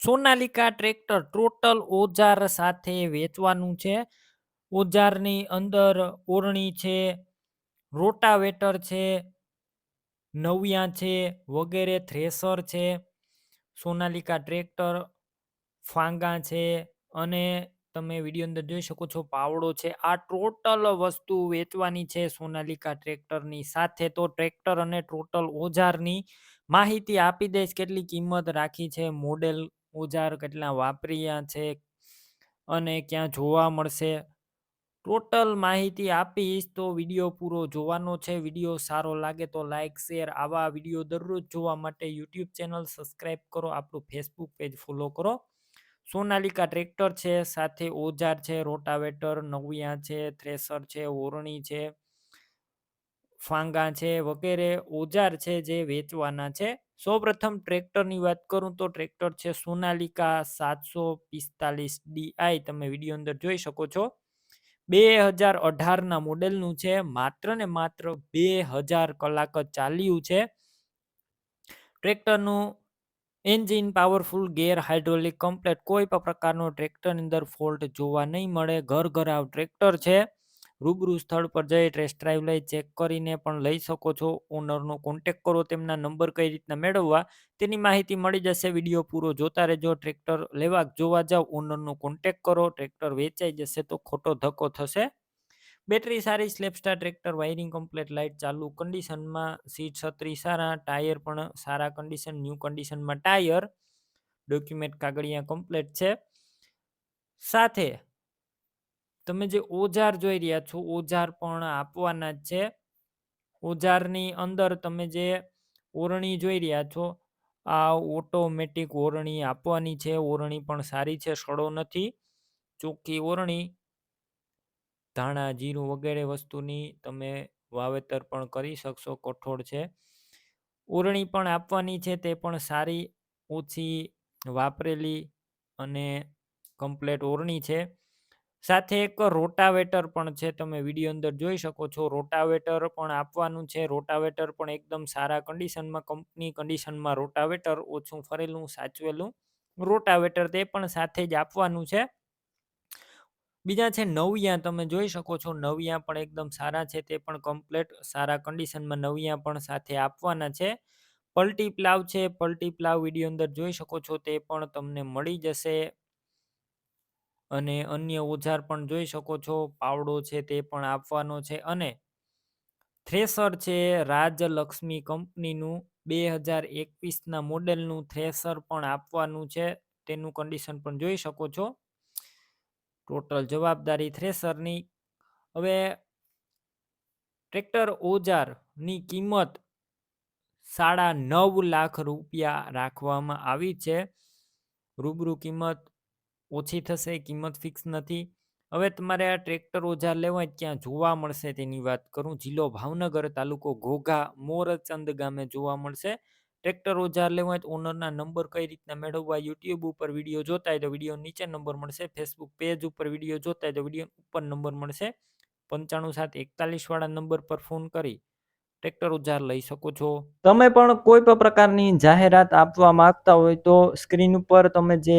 Sonalika tractor total ઓજાર સાથે વેચવાનું છે. ઓજારની અંદર ઓરણી છે, રોટાવેટર છે, નવિયા છે, વગેરે થ્રેસર છે, સોનાલિકા ટ્રેક્ટર, ફાંગા છે અને તમે વીડિયો અંદર જોઈ શકો છો પાવડો છે. આ ટોટલ વસ્તુ વેચવાની છે સોનાલિકા ટ્રેક્ટરની સાથે. તો ટ્રેક્ટર અને ટોટલ ઓજારની માહિતી આપી દઈશ. કેટલી કિંમત રાખી છે મોડેલ ઓજાર કેટલા વાપર્યા છે અને ક્યાં જોવા મળશે? ટોટલ માહિતી આપીશ તો વીડિયો પૂરો જોવાનો છે. વીડિયો સારો લાગે તો લાઇક શેર આવા વીડિયો દરરોજ જોવા માટે યુટ્યુબ ચેનલ સબસ્ક્રાઈબ કરો. આપણું ફેસબુક પેજ ફોલો કરો. સોનાલિકા ટ્રેક્ટર છે, સાથે ઓજાર છે, રોટાવેટર નવિયા છે, થ્રેસર છે, ઓરણી છે. ફાંગા છે, વગેરે ઓજાર છે જે વેચવાના છે. સૌપ્રથમ ટ્રેક્ટરની વાત કરું તો ટ્રેક્ટર છે સોનાલિકા સાતસો પિસ્તાલીસ ડીઆઈ તમે વીડિયો અંદર જોઈ શકો છો. બે હજાર અઢારના મોડેલનું છે, માત્ર ને માત્ર બે હજાર કલાક જ ચાલ્યું છે. ટ્રેક્ટરનું engine powerful, gear hydraulic, complete કોઈ પણ પ્રકારનો ટ્રેક્ટરની અંદર ફોલ્ટ જોવા નહીં મળે. ઘર ઘરાવ ટ્રેક્ટર છે. રૂબરૂ સ્થળ પર જઈ ટેસ્ટ ડ્રાઈવ લઈ ચેક કરીને પણ લઈ શકો છો. ઓનરનો કોન્ટેક કરો, તેમના નંબર કઈ રીતના મેળવવા, તેની માહિતી મળી જશે. વીડિયો પૂરો જોતા રહેજો ટ્રેક્ટર લેવા જોવા જાવ ઓનરનો કોન્ટેક કરો ટ્રેક્ટર વેચાઈ જશે તો ખોટો ધક્કો થશે. બેટરી સારી સ્લેપસ્ટાર ટ્રેક્ટર વાયરિંગ કમ્પ્લેટ લાઇટ ચાલુ કન્ડિશનમાં સીટ છત્રી સારા ટાયર પણ સારા કન્ડિશન ન્યૂ કન્ડિશનમાં ટાયર ડોક્યુમેન્ટ કાગળિયા કમ્પ્લેટ છે. સાથે તમે જે ઓજાર જોઈ રહ્યા છો, ઓજાર પણ આપવાના જ છે. ઓજારની અંદર તમે જે ઓરણી જોઈ રહ્યા છો, આ ઓટોમેટિક ઓરણી આપવાની છે. ઓરણી પણ સારી છે, સડો નથી. ચોખ્ખી ઓરણી, ધાણા, જીરું વગેરે વસ્તુની તમે વાવેતર પણ કરી શકશો, કઠોળ છે. ઓરણી પણ આપવાની છે, તે પણ સારી ઓછી વાપરેલી અને કમ્પ્લેટ ઓરણી છે. સાથે એક રોટાવેટર પણ છે, તમે વીડિયો અંદર જોઈ શકો છો. રોટાવેટર પણ આપવાનું છે. રોટાવેટર પણ એકદમ સારા કન્ડિશનમાં કંપની કન્ડિશનમાં રોટાવેટર ઓછું ફરેલું, સાચવેલું રોટાવેટર તે પણ સાથે જ આપવાનું છે. બીજા છે નવિયા, તમે જોઈ શકો છો. નવિયા પણ એકદમ સારા છે, તે પણ કમ્પ્લેટ સારા કન્ડિશનમાં નવિયા પણ સાથે આપવાના છે. પલટી પ્લાવ છે, પલટી પ્લાવ વીડિયો અંદર જોઈ શકો છો, તે પણ તમને મળી જશે. અને અન્ય ઓજાર પણ જોઈ શકો છો. પાવડો છે તે પણ આપવાનો છે અને થ્રેસર છે રાજલક્ષ્મી કંપનીનું બે હજાર એકવીસના મોડેલનું થ્રેસર પણ આપવાનું છે. તેનું કન્ડિશન પણ જોઈ શકો છો. ટોટલ જવાબદારી થ્રેસરની. હવે ટ્રેક્ટર ઓજારની કિંમત સાડા નવ લાખ રૂપિયા રાખવામાં આવી છે. રૂબરૂ કિંમત ઓછી થશે, કિંમત ફિક્સ નથી. હવે તમારે આ ટ્રેક્ટર ઓજાર લેવા ક્યાં જોવા મળશે તેની વાત કરું. જિલ્લો ભાવનગર, તાલુકો ઘોઘા, મોરચંદ ગામે જોવા મળશે. ટ્રેક્ટર ઓજાર લેવા હોય તો ઓનરના નંબર કઈ રીતના મેળવવા યુટ્યુબ ઉપર વીડિયો જોતા હોય તો વીડિયો નીચે નંબર મળશે. ફેસબુક પેજ ઉપર વીડિયો જોતા હોય તો વીડિયો ઉપર નંબર મળશે. પંચાણું સાત એકતાલીસ વાળા નંબર પર ફોન કરી ટ્રેક્ટર ઉજાર લઈ શકો છો. તમે પણ કોઈ પણ પ્રકારની જાહેરાત આપવા માંગતા હોય તો સ્ક્રીન ઉપર તમે જે